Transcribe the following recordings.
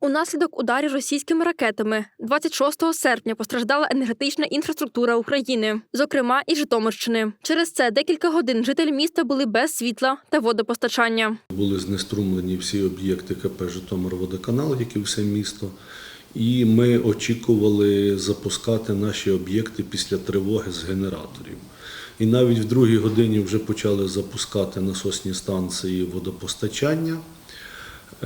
Унаслідок ударів російськими ракетами 26 серпня постраждала енергетична інфраструктура України, зокрема і Житомирщини. Через це декілька годин жителі міста були без світла та водопостачання. Були знеструмлені всі об'єкти КП Житомир-Водоканал, як і все місто. І ми очікували запускати наші об'єкти після тривоги з генераторів. І навіть в другій годині вже почали запускати насосні станції водопостачання.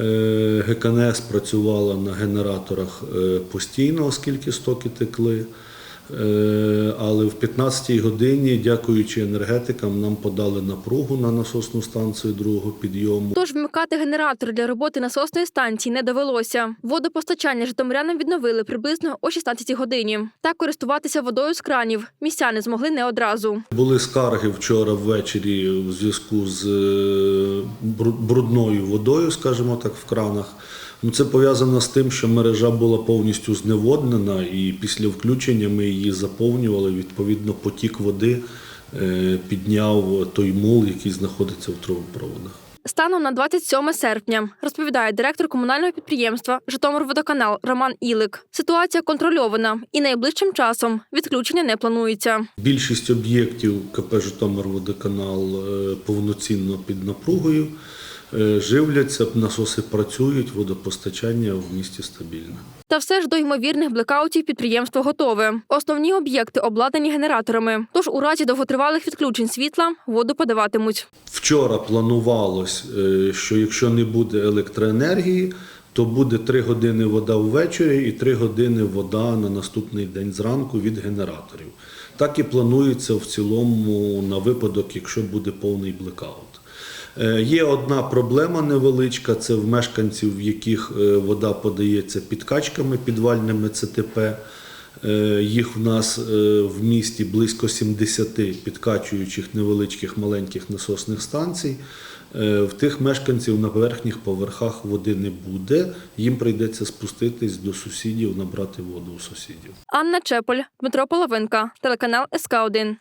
Е, ГКНС працювала на генераторах е, постійно, оскільки стоки текли. Е, Але в 15-й годині, дякуючи енергетикам, нам подали напругу на насосну станцію другого підйому. Тож вмикати генератори для роботи насосної станції не довелося. Водопостачання житомирянам відновили приблизно о 16-й годині. Так користуватися водою з кранів містяни змогли не одразу. Були скарги вчора ввечері в зв'язку з е, брудною водою, скажімо так, в кранах. Ну, це пов'язано з тим, що мережа була повністю зневоднена, і після включення ми її заповнювали. Відповідно, потік води е, підняв той мул, який знаходиться в трубопроводах. Станом на 27 серпня, розповідає директор комунального підприємства Житомирводоканал Роман Ілик. Ситуація контрольована і найближчим часом відключення не планується. Більшість об'єктів КП Житомирводоканал е, повноцінно під напругою. Е, Живляться, насоси працюють, водопостачання в місті стабільне. Та все ж до ймовірних блекаутів підприємство готове. Основні об'єкти обладнані генераторами. Тож у разі довготривалих відключень світла воду подаватимуть. Вчора планувалось, е, що якщо не буде електроенергії, то буде 3 години вода ввечері і 3 години вода на наступний день зранку від генераторів. Так і планується в цілому на випадок, якщо буде повний блекаут. Е, Є одна проблема невеличка, це в мешканців, в яких е, вода подається підкачками підвальними ЦТП. Е, Їх в нас в місті близько 70 підкачуючих невеличких маленьких насосних станцій. В тих мешканців на верхніх поверхах води не буде. Їм прийдеться спуститись до сусідів, набрати воду у сусідів. Анна Чеполь, Дмитро Половинка, телеканал СК 1